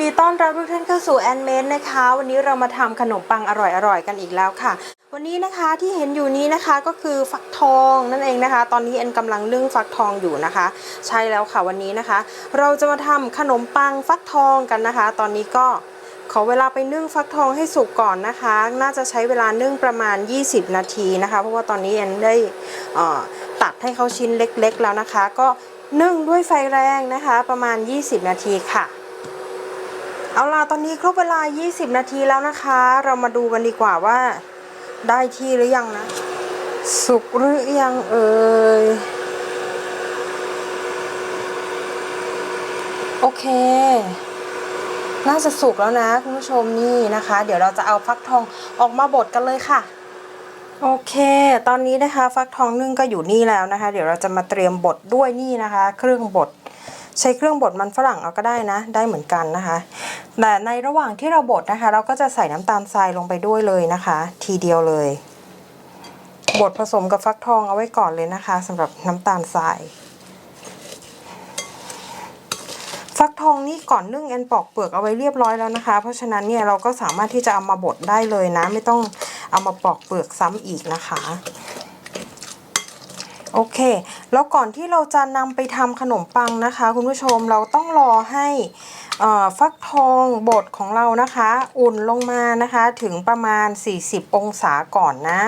ดีต้อนรับทุกท่านเข้าสู่แอนเมนนะคะ วันนี้เรามาทำขนมปังอร่อยๆกันอีกแล้วค่ะ วันนี้นะคะที่เห็นอยู่นี้นะคะก็คือฟักทองนั่นเองนะคะ ตอนนี้แอนกำลังนึ่งฟักทองอยู่นะคะ ใช่แล้วค่ะวันนี้นะคะ เราจะมาทำขนมปังฟักทองกันนะคะ ตอนนี้ก็ขอเวลาไปนึ่งฟักทองให้สุกก่อนนะคะ น่าจะใช้เวลานึ่งประมาณ 20 นาทีนะคะ เพราะว่าตอนนี้แอนได้ตัดให้เขาชิ้นเล็กๆแล้วนะคะ ก็นึ่งด้วยไฟแรงนะคะ ประมาณ 20 นาทีค่ะ เอาล่ะตอนนี้ครบเวลา 20 นาทีแล้วนะคะ เรามาดูกันดีกว่าว่า ได้ที่หรือยังนะ สุกหรือยังเอ่ย โอเค น่าจะสุกแล้วนะคุณผู้ชมนี่นะคะ เดี๋ยวเราจะเอาฟักทองออกมาบดกันเลยค่ะ โอเค ตอนนี้นะคะ ฟักทองนึ่งก็อยู่นี่แล้วนะคะ เดี๋ยวเราจะมาเตรียมบดด้วยนี่นะคะ เครื่องบด ใช้เครื่องบดมันฝรั่งเอาก็ได้นะ ได้เหมือนกันนะคะ แต่ในระหว่างที่เราบดนะคะ เราก็จะใส่น้ำตาลทรายลงไปด้วยเลยนะคะ ทีเดียวเลย บดผสมกับฟักทองเอาไว้ก่อนเลยนะคะสำหรับน้ำตาลทรายฟักทองนี่ก่อนนึ่งแอนปอกเปลือกเอาไว้เรียบร้อยแล้วนะคะ เพราะฉะนั้นเนี่ยเราก็สามารถที่จะเอามาบดได้เลยนะ ไม่ต้องเอามาปอกเปลือกซ้ำอีกนะคะ โอเค แล้วก่อนที่เราจะนำไปทำขนมปังนะคะ คุณผู้ชมเราต้องรอให้ฟักทองบดของเรานะคะ อุ่นลงมานะคะถึงประมาณ 40 องศาก่อนนะ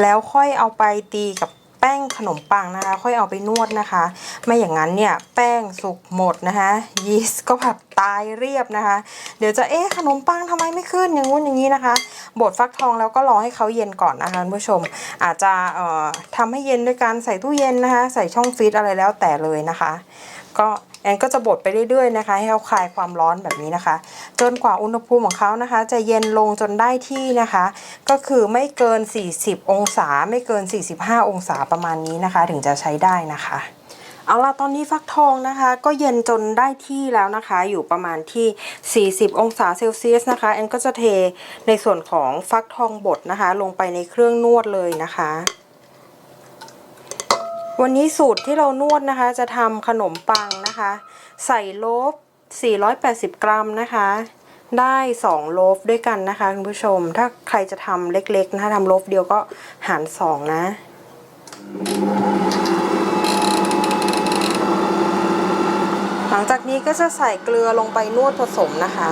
แล้วค่อยเอาไปตีกับ แป้งขนมปังนะคะ ค่อยเอาไปนวดนะคะ ไม่อย่างนั้นเนี่ยแป้งสุกหมดนะคะยีสต์ก็แบบตายเรียบนะคะ เดี๋ยวจะเอ๊ะขนมปังทำไมไม่ขึ้นอย่างงู้นอย่างนี้นะคะบดฟักทองแล้วก็รอให้เขาเย็นก่อนนะคะคุณผู้ชม อาจจะเอ่อทำให้เย็นด้วยการใส่ตู้เย็นนะคะ ใส่ช่องฟรีซอะไรแล้วแต่เลยนะคะ ก็ แอนก็จะบดไปเรื่อยๆนะคะ ให้เขาคลายความร้อนแบบนี้นะคะ จนกว่าอุณหภูมิของเขานะคะ จะเย็นลงจนได้ที่นะคะ ก็คือไม่เกิน 40 องศา ไม่เกิน 45 องศาประมาณนี้นะคะ ถึงจะใช้ได้นะคะเอาละตอนนี้ฟักทองนะคะ ก็เย็นจนได้ที่แล้วนะคะ อยู่ประมาณที่ 40 องศาเซลเซียสนะคะแอนก็จะเทในส่วนของฟักทองบดนะคะ ลงไปในเครื่องนวดเลยนะคะ วันนี้สูตรที่เรานวดนะคะ จะทำขนมปังนะคะ ใส่โลฟ480 กรัมนะคะ ได้ 2 โลฟด้วยกันนะคะคุณผู้ชม ถ้าใครจะทำเล็กๆนะคะทำโลฟเดียวก็หาร 2 นะหลังจากนี้ก็จะใส่เกลือลงไปนวดผสมนะคะ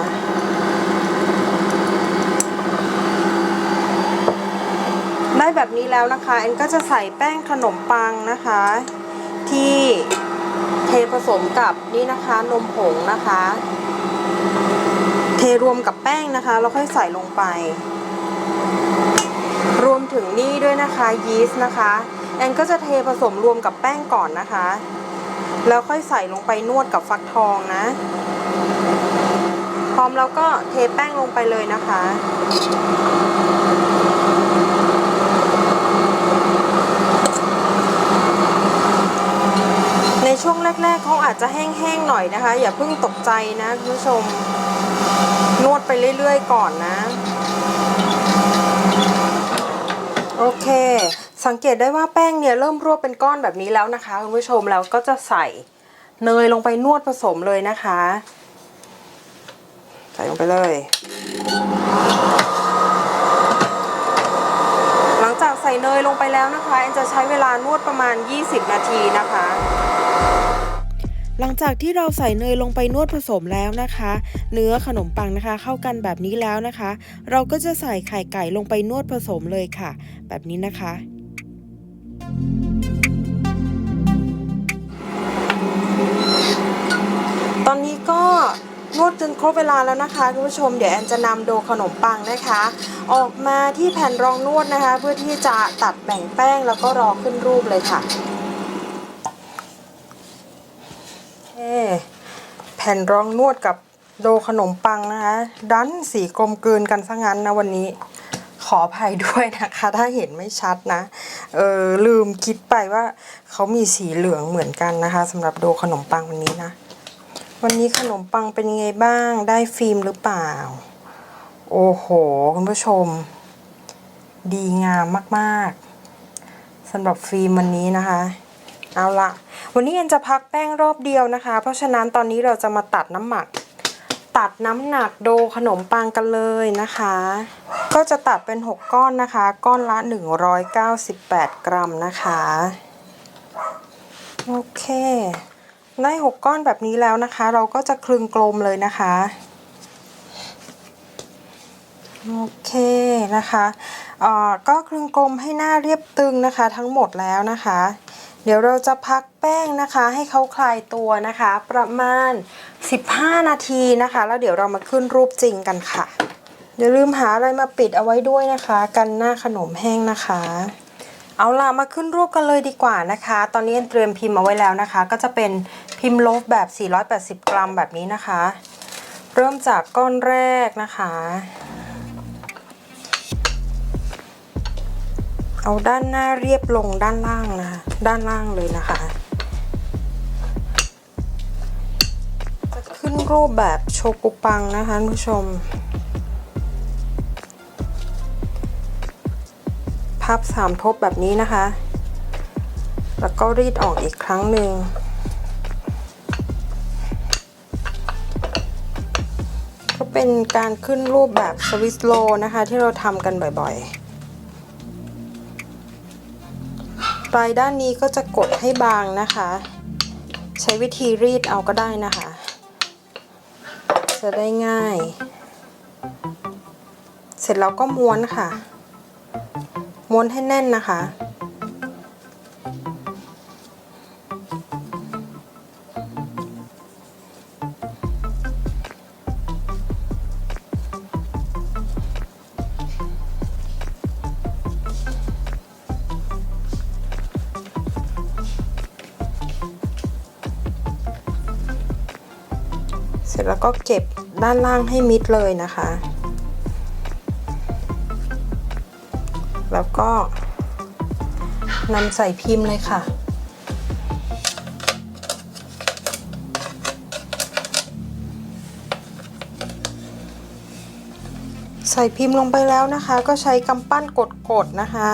ได้ แบบนี้แล้วนะคะแอนก็จะใส่แป้งขนมปังนะคะ ที่เทผสมกับนี่นะคะนมผงนะคะ เทรวมกับแป้งนะคะแล้วค่อยใส่ลงไป รวมถึงนี่ด้วยนะคะยีสต์นะคะแอนก็จะเทผสมรวมกับแป้งก่อนนะคะ แล้วค่อยใส่ลงไปนวดกับฟักทองนะ พร้อมแล้วก็เทแป้งลงไปเลยนะคะ ช่วงแรก ๆเขาอาจจะแห้งๆหน่อยนะคะ อย่าเพิ่งตกใจนะคุณผู้ชม นวดไปเรื่อยๆก่อนนะ โอเค สังเกตได้ว่าแป้งเนี่ยเริ่มรวบเป็นก้อนแบบนี้แล้วนะคะคุณผู้ชมแล้วก็จะใส่เนยลงไปนวดผสมเลยนะคะ ใส่ลงไปเลย หลังจากใส่เนยลงไปแล้วนะคะแอนจะใช้เวลานวดประมาณ 20 นาทีนะคะ หลังจากที่เราใส่เนยลงไปนวดผสมแล้วนะคะ เนื้อขนมปังนะคะ เข้ากันแบบนี้แล้วนะคะ เราก็จะใส่ไข่ไก่ลงไปนวดผสมเลยค่ะ แบบนี้นะคะตอนนี้ก็นวดจนครบเวลาแล้วนะคะคุณผู้ชมเดี๋ยวแอนจะนำโดขนมปังนะคะ ออกมาที่แผ่นรองนวดนะคะ เพื่อที่จะตัดแบ่งแป้งแล้วก็รอขึ้นรูปเลยค่ะโอเค แผ่นรองนวดกับโดขนมปังนะคะ ดันสีกลมกลืนกันซะงั้นนะวันนี้ ขออภัยด้วยนะคะ ถ้าเห็นไม่ชัดนะ เออลืมคิดไปว่าเขามีสีเหลืองเหมือนกันนะคะสำหรับโดขนมปังวันนี้นะ วันนี้ขนมปังเป็นยังไงบ้างได้ฟิล์มหรือเปล่า โอ้โห คุณผู้ชม ดีงามมาก ๆสำหรับฟิล์มวันนี้นะคะ เอาละวันนี้เอ็นจะพักแป้งรอบเดียวนะคะ เพราะฉะนั้นตอนนี้เราจะมาตัดน้ำหมัก ตัดน้ำหนักโดขนมปังกันเลยนะคะ ก็จะตัดเป็น 6 ก้อนนะคะ ก้อนละ 198 กรัมนะคะ โอเค ได้ 6 ก้อนแบบนี้แล้วนะคะ เราก็จะคลึงกลมเลยนะคะ โอเคนะคะเอ่อก็คลึงกลมให้หน้าเรียบตึงนะคะทั้งหมดแล้วนะคะ เดี๋ยวเราจะพักแป้งนะคะ ให้เขาคลายตัวนะคะ ประมาณ 15 นาทีนะคะ แล้วเดี๋ยวเรามาขึ้นรูปจริงกันค่ะอย่าลืมหาอะไรมาปิดเอาไว้ด้วยนะคะ กันหน้าขนมแห้งนะคะ เอาล่ะมาขึ้นรูปกันเลยดีกว่านะคะ ตอนนี้เตรียมพิมพ์เอาไว้แล้วนะคะ ก็จะเป็นพิมพ์โลฟแบบ 480 กรัมแบบนี้นะคะ เริ่มจากก้อนแรกนะคะ เอาด้านหน้าเรียบลงด้านล่างนะคะด้านล่างเลยนะคะ จะขึ้นรูปแบบโชกุปังนะคะท่านผู้ชม พับสามทบแบบนี้นะคะ แล้วก็รีดออกอีกครั้งหนึ่งก็เป็นการขึ้นรูปแบบสวิสโลนะคะ ที่เราทำกันบ่อยๆ ปลายด้านนี้ก็จะกดให้บางนะคะ ใช้วิธีรีดเอาก็ได้นะคะ จะได้ง่าย เสร็จแล้วก็ม้วนค่ะ ม้วนให้แน่นนะคะ ร็จแล้วก็เก็บด้านล่างให้มิดเลยนะคะ แล้วก็นำใส่พิมพ์เลยค่ะใส่พิมพ์ลงไปแล้วนะคะ ก็ใช้กำปั้นกดๆนะคะ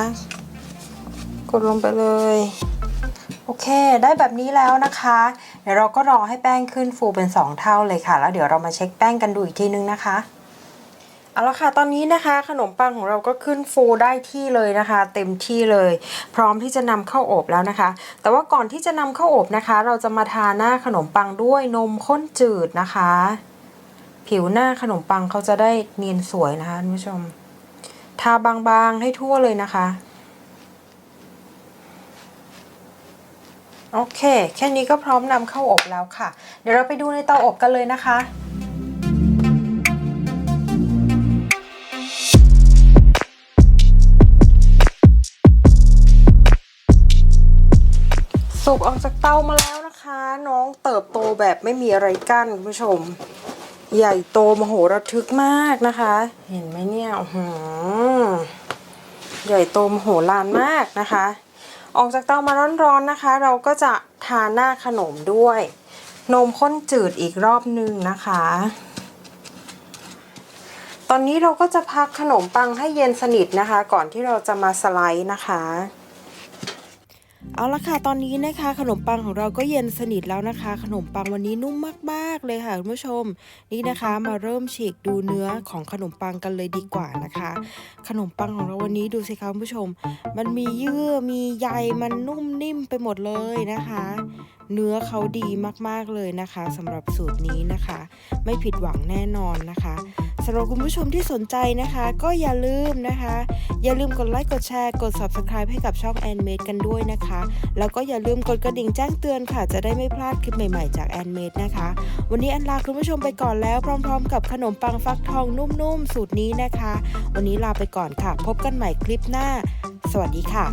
กดลงไปเลย เคได้แบบนี้แล้วนะคะ เดี๋ยวเราก็รอให้แป้งขึ้นฟูเป็น 2 เท่าเลยค่ะ แล้วเดี๋ยวเรามาเช็คแป้งกันดูอีกทีนึงนะคะเอาละค่ะตอนนี้นะคะขนมปังของเราก็ขึ้นฟูได้ที่เลยนะคะ เต็มที่เลย พร้อมที่จะนำเข้าอบแล้วนะคะ แต่ว่าก่อนที่จะนำเข้าอบนะคะ เราจะมาทาหน้าขนมปังด้วยนมข้นจืดนะคะ ผิวหน้าขนมปังเขาจะได้เนียนสวยนะคะท่านผู้ชม ทาบางๆให้ทั่วเลยนะคะ โอเค แค่นี้ก็พร้อมนำเข้าอบแล้วค่ะ เดี๋ยวเราไปดูในเตาอบกันเลยนะคะสุกออกจากเตามาแล้วนะคะ น้องเติบโตแบบไม่มีอะไรกั้นคุณผู้ชม ใหญ่โตมโหระทึกมากนะคะ เห็นไหมเนี่ยหืใหญ่โตมโหฬารมากนะคะ ออกจากเตามาร้อนๆนะคะ เราก็จะทาหน้าขนมด้วย นมข้นจืดอีกรอบหนึ่งนะคะ ตอนนี้เราก็จะพักขนมปังให้เย็นสนิทนะคะ ก่อนที่เราจะมาสไลด์นะคะ เอาละค่ะตอนนี้นะคะ ขนมปังของเราก็เย็นสนิทแล้วนะคะ ขนมปังวันนี้นุ่มมากๆเลยค่ะคุณผู้ชม นี่นะคะมาเริ่มฉีกดูเนื้อของขนมปังกันเลยดีกว่านะคะ ขนมปังของเราวันนี้ดูสิคะคุณผู้ชม มันมีเยื่อมีใยมันนุ่มนิ่มไปหมดเลยนะคะ เนื้อเขาดีมากๆเลยนะคะสำหรับสูตรนี้นะคะ ไม่ผิดหวังแน่นอนนะคะ สำหรับคุณผู้ชมที่สนใจนะคะ ก็อย่าลืมนะคะ อย่าลืมกดไลค์กดแชร์กด subscribe ให้กับช่อง a n m a d e กันด้วยนะคะ แล้วก็อย่าลืมกดกระดิ่งแจ้งเตือนค่ะ จะได้ไม่พลาดคลิปใหม่ๆจาก a n m a d e นะคะ วันนี้อันลาคุณผู้ชมไปก่อนแล้วพร้อม ๆ กับขนมปังฟักทองนุ่มๆ สูตรนี้นะคะ วันนี้ลาไปก่อนค่ะ พบกันใหม่คลิปหน้า สวัสดีค่ะ